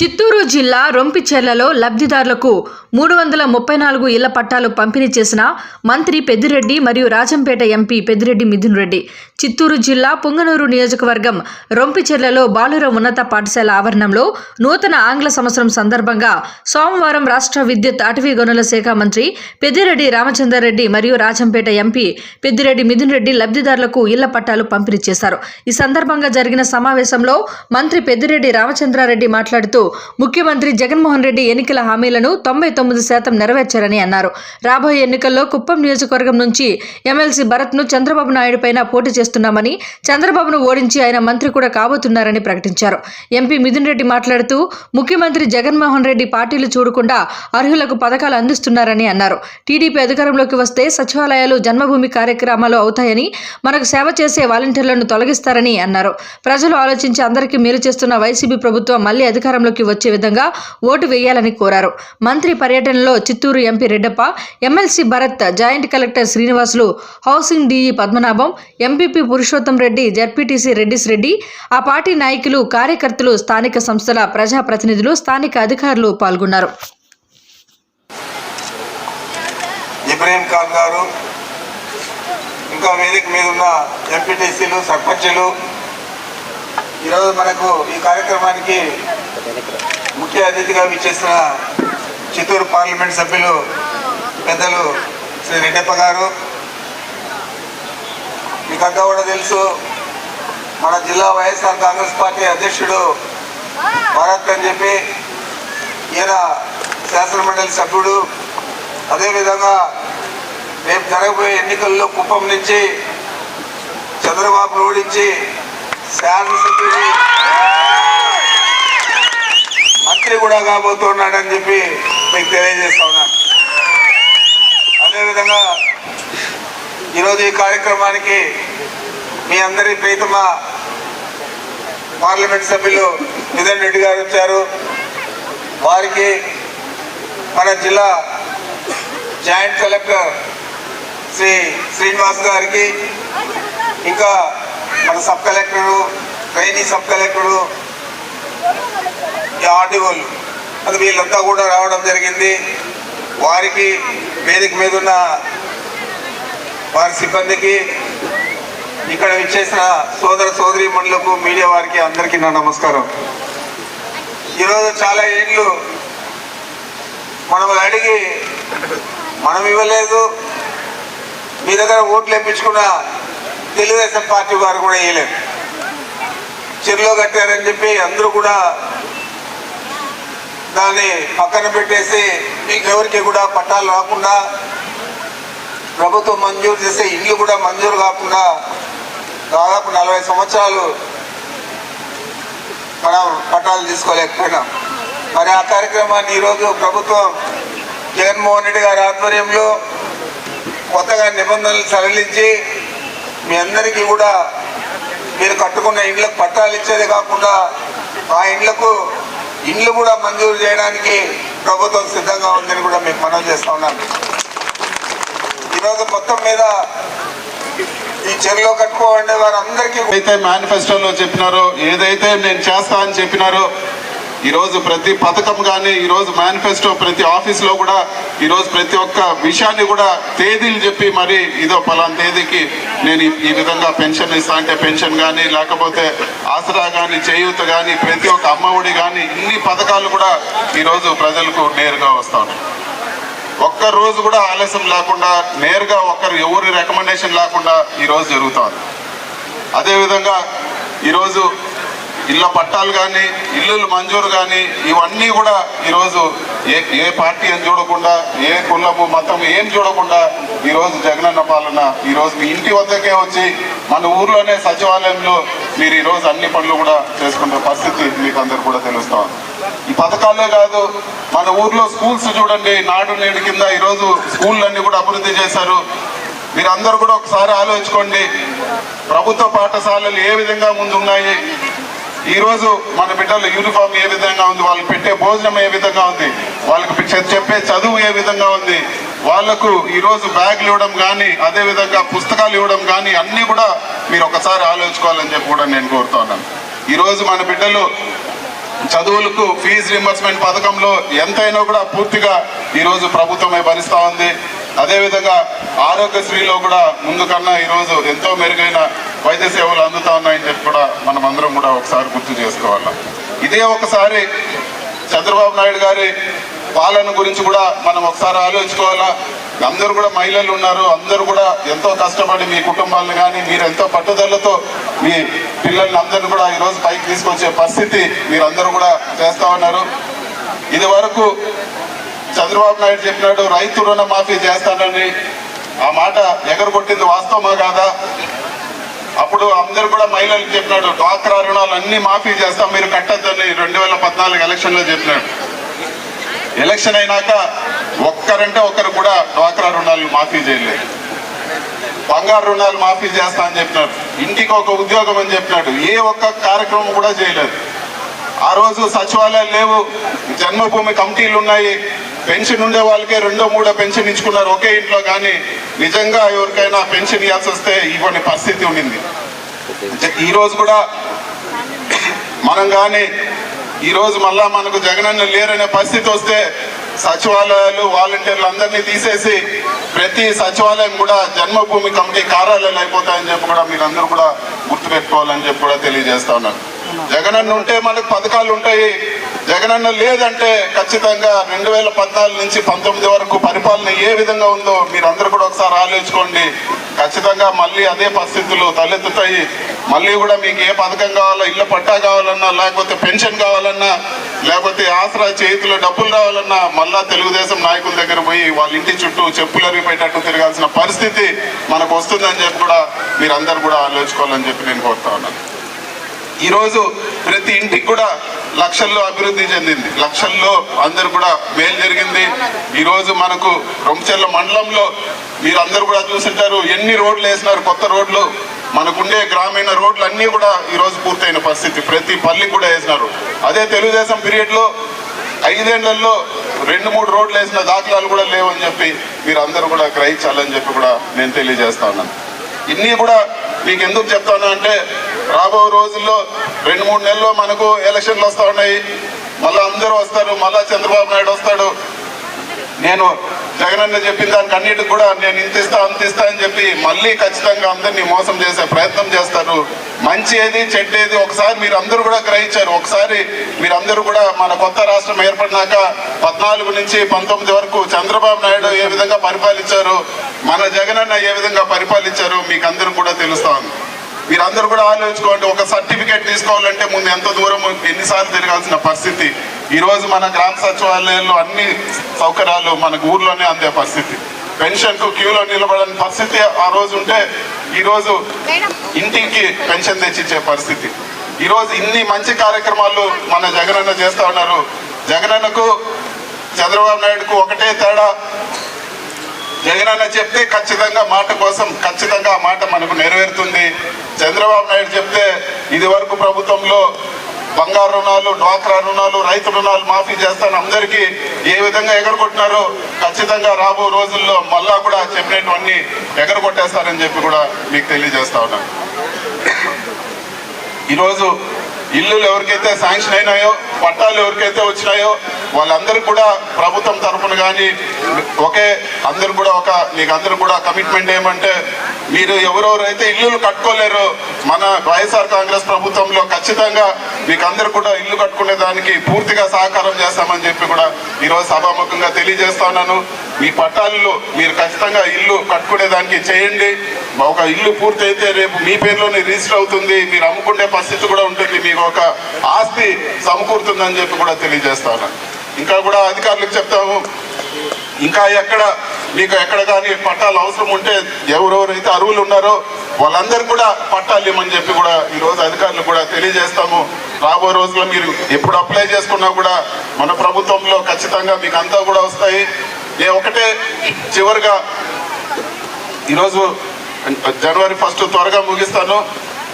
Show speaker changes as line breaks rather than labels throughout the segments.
చిత్తూరు జిల్లా రొంపిచెర్లలో లబ్ధిదారులకు మూడు వందల ముప్పై నాలుగు ఇళ్ళ పట్టాలు పంపిణీ చేసిన మంత్రి పెద్దిరెడ్డి మరియు రాజంపేట ఎంపీ పెద్దిరెడ్డి మిథున్ రెడ్డి. చిత్తూరు జిల్లా పుంగనూరు నియోజకవర్గం రొంపిచెర్లలో బాలుర ఉన్నత పాఠశాల ఆవరణంలో నూతన ఆంగ్ల సంవత్సరం సందర్భంగా సోమవారం రాష్ట్ర విద్యుత్ అటవీ గనుల శాఖ మంత్రి పెద్దిరెడ్డి రామచంద్రారెడ్డి మరియు రాజంపేట ఎంపీ పెద్దిరెడ్డి మిథున్ రెడ్డి లబ్ధిదారులకు ఇళ్ళ పట్టాలు పంపిణీ చేశారు. ఈ సందర్భంగా జరిగిన సమావేశంలో మంత్రి పెద్దిరెడ్డి రామచంద్రారెడ్డి మాట్లాడుతూ ముఖ్యమంత్రి జగన్మోహన్ రెడ్డి ఎన్నికల హామీలను తొంభై తొమ్మిది శాతం నెరవేర్చారని అన్నారు. రాబోయే ఎన్నికల్లో కుప్పం నియోజకవర్గం నుంచి ఎమ్మెల్సీ భరత్ను చంద్రబాబు నాయుడు పైన పోటీ చేస్తున్నామని చంద్రబాబును ఓడించి ఆయన మంత్రి కూడా కాబోతున్నారని ప్రకటించారు. ఎంపీ మిథున్ రెడ్డి మాట్లాడుతూ ముఖ్యమంత్రి జగన్మోహన్ రెడ్డి పార్టీలు చూడకుండా అర్హులకు పథకాలు అందిస్తున్నారని అన్నారు. టీడీపీ అధికారంలోకి వస్తే సచివాలయాలు జన్మభూమి కార్యక్రమాలు అవుతాయని మనకు సేవ చేసే వాలంటీర్లను తొలగిస్తారని అన్నారు. ప్రజలు ఆలోచించి అందరికీ మేలు చేస్తున్న వైసీపీ ప్రభుత్వం మళ్ళీ అధికారంలోకి వచ్చే విధంగా ఓటు వేయాలని కోరారు. మంత్రి పర్యటనలో Chittoor MP Reddappa MLC Bharat joint collector Srinivasulu housing DE Padmanabham MPP Purushottam Reddy ZPTC Reddy's Reddy ఆ పార్టీ నాయకులు కార్యకర్తలు స్థానిక సంస్థల ప్రజాప్రతినిధులు స్థానిక అధికారులు పాల్గొన్నారు.
ఇబ్రహీం ఖాన్ గారు ఇంకా వేదిక మీద ఉన్న ఎంపీటీసీలు సర్పంచులు ఈరోజు మనకు ఈ కార్యక్రమానికి అతిథిగా విచ్చేసిన చిత్తూరు పార్లమెంట్ సభ్యులు పెద్దలు శ్రీ రెడ్డప్ప గారు. మీకంతా కూడా తెలుసు మన జిల్లా వైఎస్ఆర్ కాంగ్రెస్ పార్టీ అధ్యక్షుడు భారత్ అని చెప్పి ఈయన శాసనమండలి సభ్యుడు. అదేవిధంగా రేపు జరగబోయే ఎన్నికల్లో కుప్పం నుంచి చంద్రబాబు ఓడించి శాసనసభ్యుడి మంత్రి కూడా కాబోతున్నాడని చెప్పి మీకు తెలియజేస్తా ఉన్నాను అదేవిధంగా ఈరోజు ఈ కార్యక్రమానికి మీ అందరి ప్రీతమ పార్లమెంట్ సభ్యులు నిధన్ రెడ్డి గారు వచ్చారు. వారికి మన జిల్లా జాయింట్ కలెక్టర్ శ్రీ శ్రీనివాస్ గారికి ఇంకా మన sub collector trainee sub collector ఈ ఆర్డీఓలు అది వీళ్ళంతా కూడా రావడం జరిగింది. వారికి వేదిక మీద ఉన్న వారి సిబ్బందికి ఇక్కడ విచ్చేసిన సోదర సోదరి మండలకు మీడియా వారికి అందరికీ నా నమస్కారం. ఈరోజు చాలా ఏళ్ళు మనం అడిగి మనం ఇవ్వలేదు. మీ దగ్గర ఓట్లు వేయించుకున్న తెలుగుదేశం పార్టీ వారు కూడా వేయలేదు. చెరులో కట్టారని చెప్పి అందరూ కూడా దాన్ని పక్కన పెట్టేసి మీకు ఎవరికి కూడా పట్టాలు రాకుండా ప్రభుత్వం మంజూరు చేసే ఇల్లు కూడా మంజూరు కాకుండా దాదాపు నలభై సంవత్సరాలు మనం పట్టాలు తీసుకోలేకపోయినాం. మరి ఆ కార్యక్రమాన్ని ఈరోజు ప్రభుత్వం జగన్మోహన్ రెడ్డి గారి ఆధ్వర్యంలో కొత్తగా నిబంధనలు సడలించి మీ అందరికీ కూడా మీరు కట్టుకున్న ఇండ్లకు పట్టాలు ఇచ్చేది కాకుండా ఆ ఇండ్లకు ఇండ్లు కూడా మంజూరు చేయడానికి ప్రభుత్వం సిద్ధంగా ఉందని కూడా మీకు మనం చేస్తా ఉన్నాం. ఈరోజు మొత్తం మీద ఈ చెరులో కట్టుకోవండి వారందరికీ
అయితే మేనిఫెస్టోలో చెప్పినారో ఏదైతే నేను చేస్తా అని చెప్పినారో ఈరోజు ప్రతి పథకం కానీ ఈరోజు మేనిఫెస్టో ప్రతి ఆఫీస్లో కూడా ఈరోజు ప్రతి ఒక్క విషయాన్ని కూడా తేదీలు చెప్పి మరి ఇదో పలానా తేదీకి నేను ఈ- విధంగా పెన్షన్ ఇస్తా అంటే పెన్షన్ కానీ లేకపోతే ఆసరా కానీ చేయూత కానీ ప్రతి ఒక్క అమ్మఒడి కానీ ఇన్ని పథకాలు కూడా ఈరోజు ప్రజలకు నేరుగా వస్తా ఉన్నాయి. ఒక్క రోజు కూడా ఆలస్యం లేకుండా నేరుగా ఒక్కరు ఎవరి రికమెండేషన్ లేకుండా ఈరోజు జరుగుతోంది అదేవిధంగా ఈరోజు ఇళ్ళ పట్టాలు కానీ ఇల్లులు మంజూరు కానీ ఇవన్నీ కూడా ఈరోజు ఏ ఏ పార్టీ అని చూడకుండా ఏ కులము మతం ఏం చూడకుండా ఈరోజు జగనన్న పాలన ఈరోజు మీ ఇంటి వద్దకే వచ్చి మన ఊర్లోనే సచివాలయంలో మీరు ఈరోజు అన్ని పనులు కూడా చేసుకునే పరిస్థితి మీకు అందరు కూడా తెలుస్తాం ఈ పథకాలే కాదు మన ఊర్లో స్కూల్స్ చూడండి నాడు నేడు కింద ఈరోజు స్కూళ్ళన్నీ కూడా అభివృద్ధి చేశారు. మీరందరూ కూడా ఒకసారి ఆలోచించుకోండి ప్రభుత్వ పాఠశాలలు ఏ విధంగా ముందున్నాయి ఈరోజు మన బిడ్డలు యూనిఫామ్ ఏ విధంగా ఉంది? వాళ్ళు పెట్టే భోజనం ఏ విధంగా ఉంది? వాళ్ళకి చెప్పే చదువు ఏ విధంగా ఉంది? వాళ్ళకు ఈరోజు బ్యాగులు ఇవ్వడం కానీ అదే విధంగా పుస్తకాలు ఇవ్వడం కానీ అన్నీ కూడా మీరు ఒకసారి ఆలోచించుకోవాలని చెప్పి కూడా నేను కోరుతున్నాను ఈరోజు మన బిడ్డలు చదువులకు ఫీజు రింబర్స్మెంట్ పథకంలో ఎంతైనా కూడా పూర్తిగా ఈరోజు ప్రభుత్వమే భరిస్తూ ఉంది. అదేవిధంగా ఆరోగ్యశ్రీలో కూడా ముందు కన్నా ఈరోజు ఎంతో మెరుగైన వైద్య సేవలు అందుతా ఉన్నాయని చెప్పి కూడా మనం అందరం కూడా ఒకసారి గుర్తు చేసుకోవాలి. ఇదే ఒకసారి చంద్రబాబు నాయుడు గారి పాలన గురించి కూడా మనం ఒకసారి ఆలోచించుకోవాలా. అందరూ కూడా మహిళలు ఉన్నారు. అందరూ కూడా ఎంతో కష్టపడి మీ కుటుంబాలను కానీ మీరు ఎంతో పట్టుదలతో మీ పిల్లల్ని అందరిని కూడా ఈరోజు పైకి తీసుకొచ్చే పరిస్థితి మీరందరూ కూడా చేస్తా ఉన్నారు. ఇది వరకు చంద్రబాబు నాయుడు చెప్పినాడు రైతు రుణ మాఫీ చేస్తానని. ఆ మాట ఎగరగొట్టింది వాస్తవమా కాదా? అప్పుడు అందరు కూడా మహిళలకు చెప్పినాడు డ్వాక్రా రుణాలు అన్ని మాఫీ చేస్తాం మీరు కట్టద్దని. రెండు వేల పద్నాలుగు ఎలక్షన్లో చెప్పినాడు. ఎలక్షన్ అయినాక ఒక్కరంటే ఒక్కరు కూడా డ్వాక్రా రుణాలు మాఫీ చేయలేదు. బంగారు రుణాలు మాఫీ చేస్తా అని చెప్పినాడు. ఇంటికి ఒక ఉద్యోగం అని చెప్పినాడు. ఏ ఒక్క కార్యక్రమం కూడా చేయలేదు. ఆ రోజు సచివాలయాలు లేవు జన్మభూమి కమిటీలు ఉన్నాయి. పెన్షన్ ఉండే వాళ్ళకే రెండో మూడో పెన్షన్ ఇచ్చుకున్నారు ఒకే ఇంట్లో కానీ నిజంగా ఎవరికైనా పెన్షన్ ఇవ్వాల్సి వస్తే ఇవ్వని పరిస్థితి ఉండింది. ఈరోజు కూడా మనం కానీ ఈరోజు మళ్ళా మనకు జగనన్న లేరనే పరిస్థితి వస్తే సచివాలయాలు వాలంటీర్లు అందరినీ తీసేసి ప్రతి సచివాలయం కూడా జన్మభూమి కమిటీ కార్యాలయాలు అయిపోతాయని చెప్పి కూడా మీరందరూ కూడా గుర్తుపెట్టుకోవాలని చెప్పి కూడా తెలియజేస్తా ఉన్నాను. జగనన్న ఉంటే మనకు పథకాలు ఉంటాయి జగనన్న లేదంటే ఖచ్చితంగా రెండు వేల పద్నాలుగు నుంచి పంతొమ్మిది వరకు పరిపాలన ఏ విధంగా ఉందో మీరందరూ కూడా ఒకసారి ఆలోచించుకోండి. ఖచ్చితంగా మళ్ళీ అదే పరిస్థితులు తలెత్తుతాయి. మళ్ళీ కూడా మీకు ఏ పథకం కావాలో ఇళ్ళ పట్టా కావాలన్నా లేకపోతే పెన్షన్ కావాలన్నా లేకపోతే ఆసరా చేతిలో డబ్బులు రావాలన్నా మళ్ళా తెలుగుదేశం నాయకుల దగ్గర పోయి వాళ్ళ ఇంటి చుట్టూ చెప్పులు అరిగిపోయేటట్టు తిరగాల్సిన పరిస్థితి మనకు వస్తుందని చెప్పి కూడా మీరందరూ కూడా ఆలోచించుకోవాలని చెప్పి నేను కోరుతా ఉన్నాను. ఈరోజు ప్రతి ఇంటికి కూడా లక్షల్లో అభివృద్ధి చెందింది. లక్షల్లో అందరు కూడా మేలు జరిగింది. ఈరోజు మనకు రొంచెల్ల మండలంలో మీరందరూ కూడా చూసింటారు ఎన్ని రోడ్లు వేసినారు కొత్త రోడ్లు. మనకుండే గ్రామీణ రోడ్లు అన్నీ కూడా ఈరోజు పూర్తయిన పరిస్థితి. ప్రతి పల్లి కూడా వేసినారు. అదే తెలుగుదేశం పీరియడ్లో ఐదేళ్ళలో రెండు మూడు రోడ్లు వేసిన దాఖలాలు కూడా లేవని చెప్పి మీరు అందరూ కూడా గ్రహించాలని చెప్పి కూడా నేను తెలియజేస్తా ఉన్నాను. ఇన్ని కూడా మీకు ఎందుకు చెప్తాను అంటే రాబో రోజుల్లో రెండు మూడు నెలల్లో మనకు ఎలక్షన్లు వస్తూ ఉన్నాయి. మళ్ళీ అందరూ వస్తారు. మళ్ళీ చంద్రబాబు నాయుడు వస్తాడు. నేను జగన్ అన్న చెప్పిన దానికి అన్నిటి కూడా నేను ఇంత ఇస్తా అంత ఇస్తా అని చెప్పి మళ్ళీ ఖచ్చితంగా అందరినీ మోసం చేసే ప్రయత్నం చేస్తారు. మంచి ఏది చెడ్డేది ఒకసారి మీరు అందరూ కూడా గ్రహించారు. ఒకసారి మీరందరూ కూడా మన కొత్త రాష్ట్రం ఏర్పడినాక పద్నాలుగు నుంచి పంతొమ్మిది వరకు చంద్రబాబు నాయుడు ఏ విధంగా పరిపాలించారు మన జగనన్న ఏ విధంగా పరిపాలించారు మీకు అందరూ కూడా తెలుస్తా ఉంది. మీరందరూ కూడా ఆలోచించుకోండి ఒక సర్టిఫికేట్ తీసుకోవాలంటే ముందు ఎంత దూరం ఎన్నిసార్లు తిరగాల్సిన పరిస్థితి. ఈ రోజు మన గ్రామ సచివాలయాల్లో అన్ని సౌకర్యాలు మనకు ఊర్లోనే అందే పరిస్థితి. పెన్షన్కు క్యూలో నిలబడని పరిస్థితి ఆ రోజు ఉంటే ఈ రోజు ఇంటికి పెన్షన్ తెచ్చిచ్చే పరిస్థితి. ఈ రోజు ఇన్ని మంచి కార్యక్రమాలు మన జగనన్న చేస్తా ఉన్నారు. జగనన్నకు చంద్రబాబు నాయుడుకు ఒకటే తేడా జగనన్న చెప్తే ఖచ్చితంగా మాట కోసం ఖచ్చితంగా ఆ మాట మనకు నెరవేరుతుంది. చంద్రబాబు నాయుడు చెప్తే ఇది వరకు ప్రభుత్వంలో బంగారు రుణాలు డ్వాక్రా రుణాలు రైతు రుణాలు మాఫీ చేస్తాను అందరికీ ఏ విధంగా ఎగరగొట్టినారో ఖచ్చితంగా రాబో రోజుల్లో మళ్ళా కూడా చెప్పినటువంటి ఎగరగొట్టేస్తారని చెప్పి కూడా మీకు తెలియజేస్తా ఉన్నాను ఈరోజు ఇల్లులు ఎవరికైతే శాంక్షన్ అయినాయో పట్టాలు ఎవరికైతే వచ్చినాయో వాళ్ళందరూ కూడా ప్రభుత్వం తరఫున కానీ ఒకే అందరు కూడా ఒక మీకు అందరూ కూడా కమిట్మెంట్ ఏమంటే మీరు ఎవరెవరైతే ఇల్లులు కట్టుకోలేరు మన వైఎస్ఆర్ కాంగ్రెస్ ప్రభుత్వంలో ఖచ్చితంగా మీకు అందరూ కూడా ఇల్లు కట్టుకునే దానికి పూర్తిగా సహకారం చేస్తామని చెప్పి కూడా ఈరోజు సభాముఖంగా తెలియజేస్తా ఉన్నాను. మీ పట్టాలలో మీరు ఖచ్చితంగా ఇల్లు కట్టుకునే దానికి చేయండి. ఒక ఇల్లు పూర్తయితే రేపు మీ పేరులోనే రిజిస్టర్ అవుతుంది. మీరు అమ్ముకునే పరిస్థితి కూడా ఉంటుంది. మీకు ఒక ఆస్తి సమకూరుతుందని చెప్పి కూడా తెలియజేస్తాను ఇంకా కూడా అధికారులకు చెప్తాము. ఇంకా ఎక్కడ మీకు ఎక్కడ కానీ పట్టాలు అవసరం ఉంటే ఎవరెవరైతే అరువులు ఉన్నారో వాళ్ళందరూ కూడా పట్టాలు ఇవ్వమని చెప్పి కూడా ఈ రోజు అధికారులు కూడా తెలియజేస్తాము. రాబోయే రోజుల్లో మీరు ఎప్పుడు అప్లై చేసుకున్నా కూడా మన ప్రభుత్వంలో ఖచ్చితంగా మీకు అంతా కూడా వస్తాయి. నేను ఒకటే చివరిగా ఈరోజు జనవరి ఫస్ట్ త్వరగా ముగిస్తాను.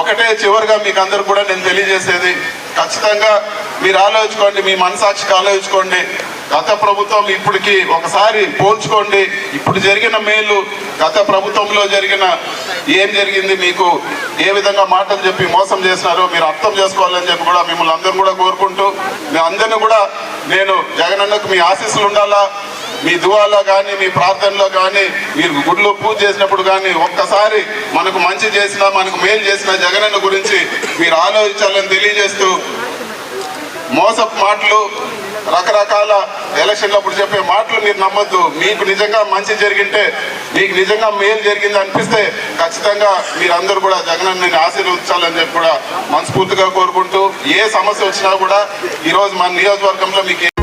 ఒకటే చివరిగా మీకు అందరు కూడా నేను తెలియజేసేది ఖచ్చితంగా మీరు ఆలోచించుకోండి మీ మనసాక్షికి ఆలోచించుకోండి. గత ప్రభుత్వం ఇప్పటికి ఒకసారి పోల్చుకోండి. ఇప్పుడు జరిగిన మేలు గత ప్రభుత్వంలో జరిగిన ఏం జరిగింది మీకు ఏ విధంగా మాటలు చెప్పి మోసం చేసినారో మీరు అర్థం చేసుకోవాలని చెప్పి కూడా మిమ్మల్ని అందరూ కూడా కోరుకుంటూ మీ అందరిని కూడా నేను జగనన్నకు మీ ఆశీస్సులు ఉండాలా? మీ దువాలో కానీ మీ ప్రార్థనలో కానీ మీరు గుడిలో పూజ చేసినప్పుడు కానీ ఒక్కసారి మనకు మంచి చేసిన మనకు మేలు చేసిన జగనన్న గురించి మీరు ఆలోచించాలని తెలియజేస్తూ మోసపు మాటలు రకరకాల ఎలక్షన్లప్పుడు చెప్పే మాటలు మీరు నమ్మద్దు. మీకు నిజంగా మంచి జరిగింటే మీకు నిజంగా మేలు జరిగింది అనిపిస్తే ఖచ్చితంగా మీరందరూ కూడా జగనన్నని ఆశీర్వదించాలని చెప్పి కూడా మనస్ఫూర్తిగా కోరుకుంటూ ఏ సమస్య వచ్చినా కూడా ఈరోజు మన నియోజకవర్గంలో మీకు